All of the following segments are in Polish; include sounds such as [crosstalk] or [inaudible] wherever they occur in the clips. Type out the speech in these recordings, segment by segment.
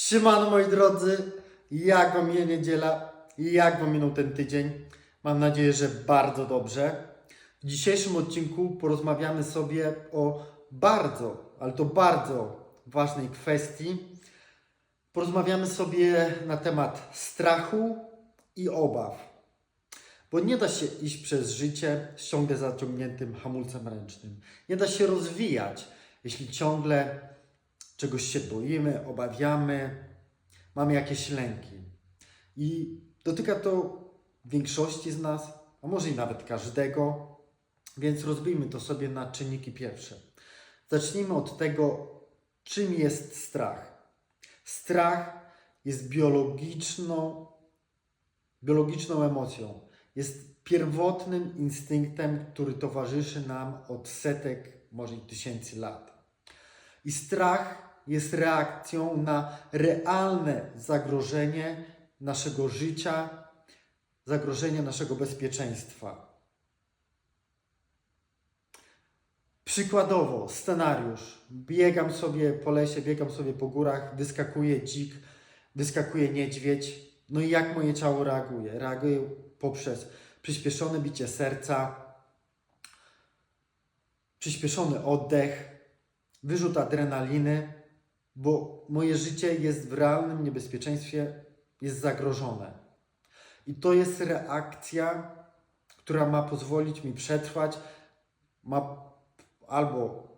Siemano moi drodzy, jak wam minęła niedziela? Jak wam minął ten tydzień? Mam nadzieję, że bardzo dobrze. W dzisiejszym odcinku porozmawiamy sobie o bardzo, ale to bardzo ważnej kwestii. Porozmawiamy sobie na temat strachu i obaw. Bo nie da się iść przez życie z ciągle zaciągniętym hamulcem ręcznym. Nie da się rozwijać, jeśli ciągle czegoś się boimy, obawiamy, mamy jakieś lęki. I dotyka to większości z nas, a może i nawet każdego, więc rozbijmy to sobie na czynniki pierwsze. Zacznijmy od tego, czym jest strach. Strach jest biologiczną, biologiczną emocją. Jest pierwotnym instynktem, który towarzyszy nam od setek, może i tysięcy lat. I strach jest reakcją na realne zagrożenie naszego życia, zagrożenie naszego bezpieczeństwa. Przykładowo, scenariusz. Biegam sobie po lesie, biegam sobie po górach, wyskakuje dzik, wyskakuje niedźwiedź. No i jak moje ciało reaguje? Reaguje poprzez przyspieszone bicie serca, przyspieszony oddech, wyrzut adrenaliny, bo moje życie jest w realnym niebezpieczeństwie, jest zagrożone. I to jest reakcja, która ma pozwolić mi przetrwać, ma albo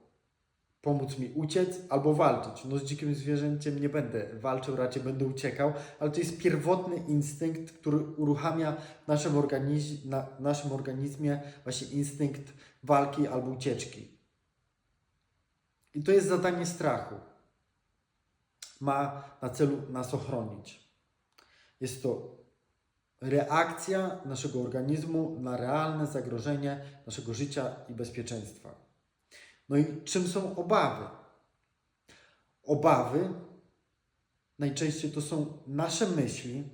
pomóc mi uciec, albo walczyć. No z dzikim zwierzęciem nie będę walczył, raczej będę uciekał, ale to jest pierwotny instynkt, który uruchamia w naszym, organiz- na, naszym organizmie właśnie instynkt walki albo ucieczki. I to jest zadanie strachu. Ma na celu nas ochronić. Jest to reakcja naszego organizmu na realne zagrożenie naszego życia i bezpieczeństwa. No i czym są obawy? Obawy najczęściej to są nasze myśli,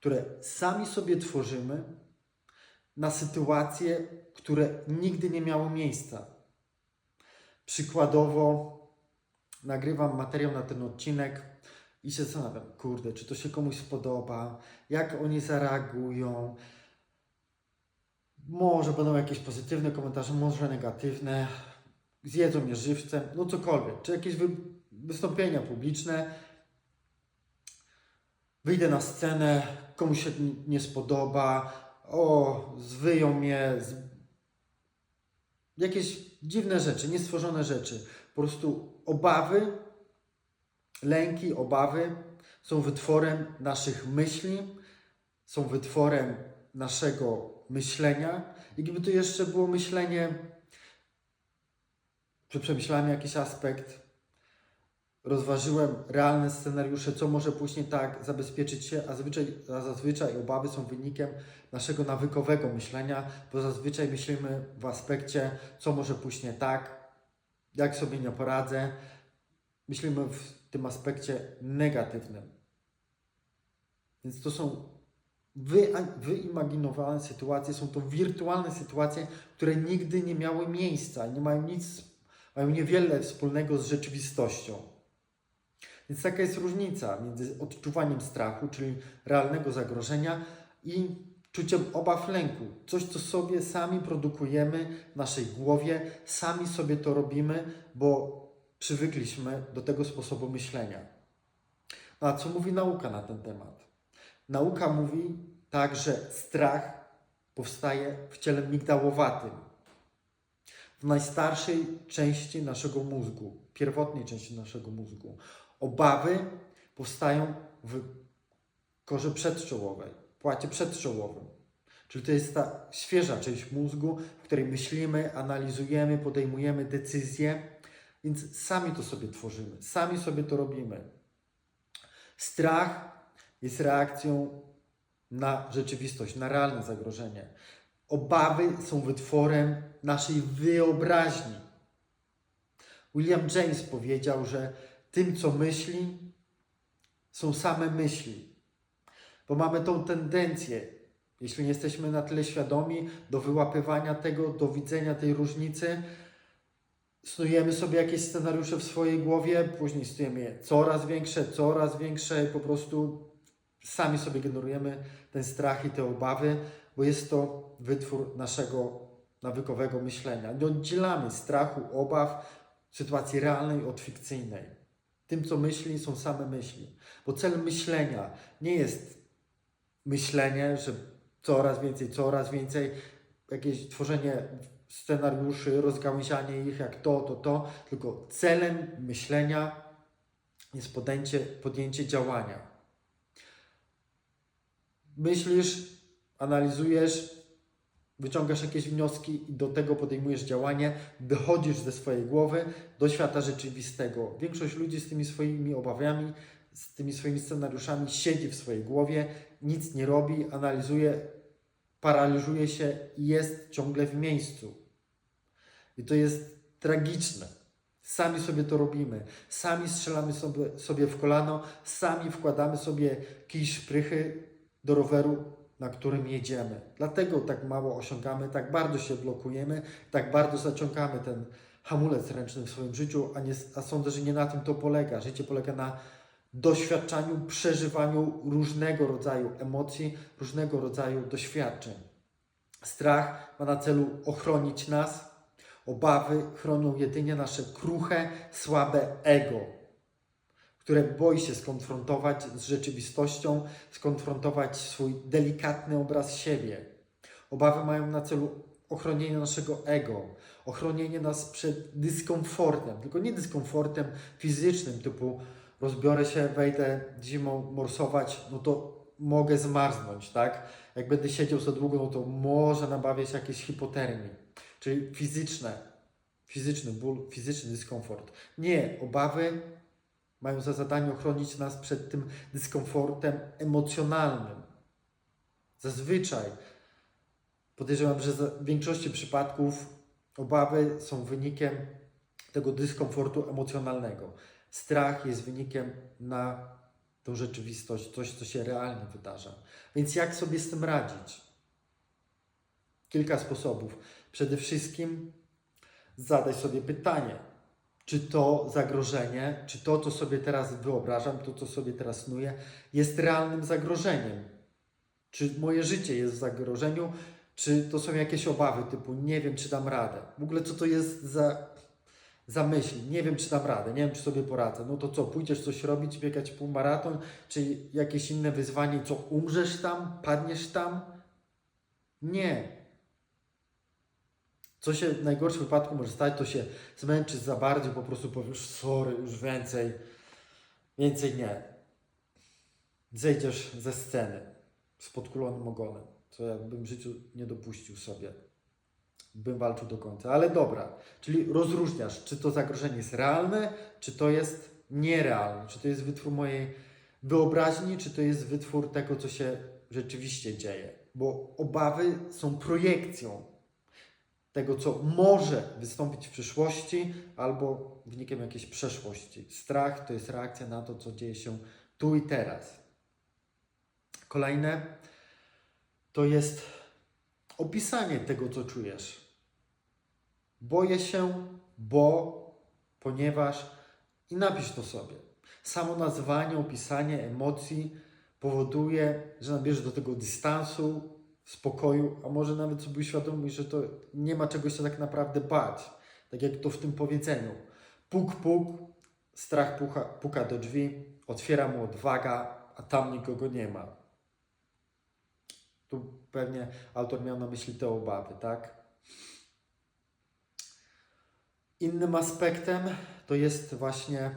które sami sobie tworzymy na sytuacje, które nigdy nie miały miejsca. Przykładowo nagrywam materiał na ten odcinek i się zastanawiam, kurde, czy to się komuś spodoba, jak oni zareagują. Może będą jakieś pozytywne komentarze, może negatywne, zjedzą mnie żywcem, no cokolwiek, czy jakieś wy wystąpienia publiczne. Wyjdę na scenę, komuś się nie spodoba, o, zwyją mnie, z... jakieś dziwne rzeczy, niestworzone rzeczy. Po prostu obawy, lęki, obawy są wytworem naszych myśli, są wytworem naszego myślenia. I gdyby to jeszcze było myślenie, że przemyślałem jakiś aspekt, rozważyłem realne scenariusze, co może pójść nie tak, zabezpieczyć się, a zazwyczaj, a zazwyczaj obawy są wynikiem naszego nawykowego myślenia, bo zazwyczaj myślimy w aspekcie, co może pójść nie tak, jak sobie nie poradzę. Myślimy w tym aspekcie negatywnym. Więc to są wy, wyimaginowane sytuacje, są to wirtualne sytuacje, które nigdy nie miały miejsca, nie mają nic, mają niewiele wspólnego z rzeczywistością. Więc taka jest różnica między odczuwaniem strachu, czyli realnego zagrożenia, i czuciem obaw lęku. Coś, co sobie sami produkujemy w naszej głowie, sami sobie to robimy, bo przywykliśmy do tego sposobu myślenia. No a co mówi nauka na ten temat? Nauka mówi tak, że strach powstaje w ciele migdałowatym, w najstarszej części naszego mózgu, pierwotnej części naszego mózgu. Obawy powstają w korze przedczołowej, płacie przedczołowym. Czyli to jest ta świeża część mózgu, w której myślimy, analizujemy, podejmujemy decyzje, więc sami to sobie tworzymy, sami sobie to robimy. Strach jest reakcją na rzeczywistość, na realne zagrożenie. Obawy są wytworem naszej wyobraźni. William James powiedział, że tym, co myśli, są same myśli. Bo mamy tą tendencję, jeśli nie jesteśmy na tyle świadomi, do wyłapywania tego, do widzenia tej różnicy, snujemy sobie jakieś scenariusze w swojej głowie, później snujemy je coraz większe, coraz większe i po prostu sami sobie generujemy ten strach i te obawy, bo jest to wytwór naszego nawykowego myślenia. Nie oddzielamy strachu, obaw, sytuacji realnej od fikcyjnej. Tym, co myśli, są same myśli. Bo cel myślenia nie jest myślenie, że coraz więcej, coraz więcej, jakieś tworzenie scenariuszy, rozgałęzianie ich jak to, to, to, tylko celem myślenia jest podjęcie, podjęcie działania. Myślisz, analizujesz, wyciągasz jakieś wnioski i do tego podejmujesz działanie, wychodzisz ze swojej głowy do świata rzeczywistego. Większość ludzi z tymi swoimi obawami, z tymi swoimi scenariuszami siedzi w swojej głowie, nic nie robi, analizuje, paraliżuje się i jest ciągle w miejscu. I to jest tragiczne. Sami sobie to robimy. Sami strzelamy sobie, sobie w kolano, sami wkładamy sobie kij szprychy do roweru, na którym jedziemy. Dlatego tak mało osiągamy, tak bardzo się blokujemy, tak bardzo zaciągamy ten hamulec ręczny w swoim życiu, a, nie, a sądzę, że nie na tym to polega. Życie polega na doświadczaniu, przeżywaniu różnego rodzaju emocji, różnego rodzaju doświadczeń. Strach ma na celu ochronić nas, Obawy chronią jedynie nasze kruche, słabe ego, które boi się skonfrontować z rzeczywistością, skonfrontować swój delikatny obraz siebie. Obawy mają na celu ochronienie naszego ego, ochronienie nas przed dyskomfortem, tylko nie dyskomfortem fizycznym, typu rozbiorę się, wejdę zimą morsować, no to mogę zmarznąć, tak? Jak będę siedział za długo, no to może nabawię się jakiejś hipotermii czyli fizyczne, fizyczny ból, fizyczny dyskomfort. Nie, obawy mają za zadanie ochronić nas przed tym dyskomfortem emocjonalnym. Zazwyczaj podejrzewam, że w większości przypadków obawy są wynikiem tego dyskomfortu emocjonalnego. Strach jest wynikiem na tą rzeczywistość, coś, co się realnie wydarza. Więc jak sobie z tym radzić? Kilka sposobów. Przede wszystkim zadaj sobie pytanie, czy to zagrożenie, czy to, co sobie teraz wyobrażam, to, co sobie teraz snuję, jest realnym zagrożeniem. Czy moje życie jest w zagrożeniu, czy to są jakieś obawy typu nie wiem, czy dam radę. W ogóle co to jest za, za myśl? Nie wiem, czy dam radę, nie wiem, czy sobie poradzę. No to co, pójdziesz coś robić, biegać półmaraton, czy jakieś inne wyzwanie, co umrzesz tam, padniesz tam? Nie. Co się w najgorszym wypadku może stać, to się zmęczysz za bardzo, po prostu powiesz sorry, już więcej, więcej nie. Zejdziesz ze sceny z podkulonym ogonem, co ja bym w życiu nie dopuścił sobie. Bym walczył do końca. Ale dobra, czyli rozróżniasz, czy to zagrożenie jest realne, czy to jest nierealne, czy to jest wytwór mojej wyobraźni, czy to jest wytwór tego, co się rzeczywiście dzieje. Bo obawy są projekcją tego, co może wystąpić w przyszłości albo wynikiem jakiejś przeszłości. Strach to jest reakcja na to, co dzieje się tu i teraz. Kolejne to jest opisanie tego, co czujesz. Boję się, bo, ponieważ i napisz to sobie. Samo nazwanie, opisanie emocji powoduje, że nabierzesz do tego dystansu, spokoju, a może nawet sobie uświadomić, że to nie ma czego się tak naprawdę bać. Tak jak to w tym powiedzeniu. Puk, puk, strach puka, puka do drzwi, otwiera mu odwaga, a tam nikogo nie ma. Tu pewnie autor miał na myśli te obawy, tak? Innym aspektem to jest właśnie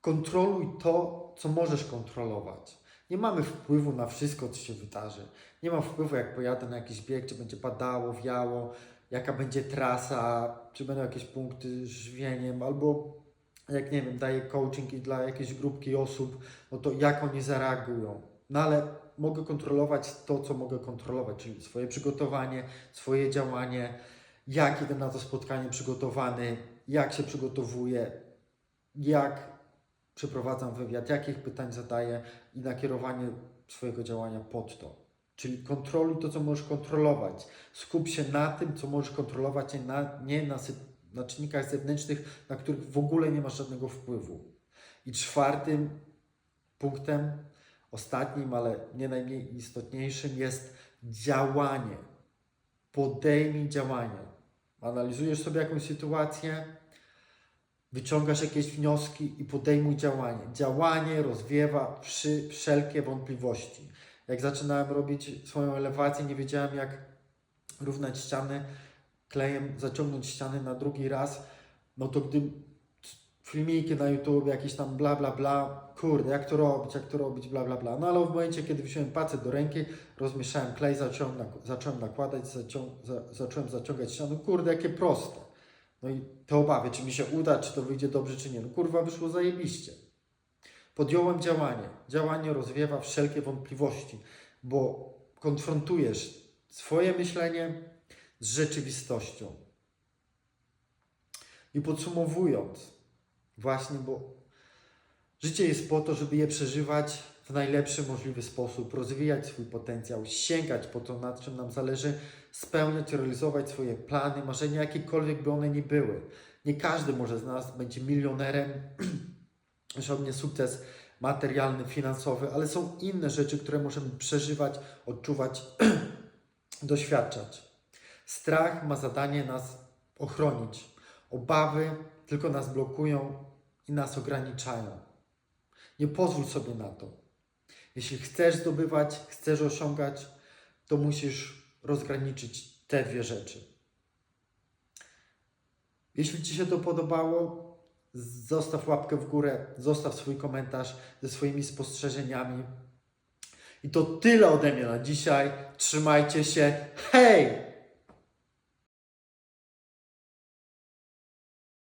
kontroluj to, co możesz kontrolować. Nie mamy wpływu na wszystko, co się wydarzy. Nie mam wpływu, jak pojadę na jakiś bieg, czy będzie padało, wiało, jaka będzie trasa, czy będą jakieś punkty z żywieniem, albo jak nie wiem, daję coaching i dla jakiejś grupki osób, no to jak oni zareagują. No ale mogę kontrolować to, co mogę kontrolować, czyli swoje przygotowanie, swoje działanie, jak idę na to spotkanie przygotowany, jak się przygotowuję, jak przeprowadzam wywiad, jakich pytań zadaję i nakierowanie swojego działania pod to. Czyli kontroluj to, co możesz kontrolować. Skup się na tym, co możesz kontrolować, nie na, nie na, na czynnikach zewnętrznych, na których w ogóle nie masz żadnego wpływu. I czwartym punktem, ostatnim, ale nie najmniej istotniejszym, jest działanie. Podejmij działanie. Analizujesz sobie jakąś sytuację, wyciągasz jakieś wnioski i podejmuj działanie. Działanie rozwiewa wszy, wszelkie wątpliwości. Jak zaczynałem robić swoją elewację, nie wiedziałem jak równać ściany klejem, zaciągnąć ściany na drugi raz, no to gdy filmiki na YouTube, jakieś tam bla bla bla, kurde, jak to robić, jak to robić, bla bla bla. No ale w momencie, kiedy wziąłem pacę do ręki, rozmieszałem klej, zacząłem, zacząłem nakładać, zacią za zacząłem zaciągać ściany, kurde, jakie proste. No i te obawy, czy mi się uda, czy to wyjdzie dobrze, czy nie. No kurwa, wyszło zajebiście. Podjąłem działanie. Działanie rozwiewa wszelkie wątpliwości, bo konfrontujesz swoje myślenie z rzeczywistością. I podsumowując, właśnie, bo życie jest po to, żeby je przeżywać w najlepszy możliwy sposób, rozwijać swój potencjał, sięgać po to, nad czym nam zależy, spełniać, realizować swoje plany, marzenia, jakiekolwiek by one nie były. Nie każdy może z nas będzie milionerem, [clears throat] osiągnie sukces materialny, finansowy, ale są inne rzeczy, które możemy przeżywać, odczuwać, [clears throat] doświadczać. Strach ma zadanie nas ochronić. Obawy tylko nas blokują i nas ograniczają. Nie pozwól sobie na to. Jeśli chcesz zdobywać, chcesz osiągać, to musisz rozgraniczyć te dwie rzeczy. Jeśli Ci się to podobało, zostaw łapkę w górę, zostaw swój komentarz ze swoimi spostrzeżeniami. I to tyle ode mnie na dzisiaj. Trzymajcie się. Hej!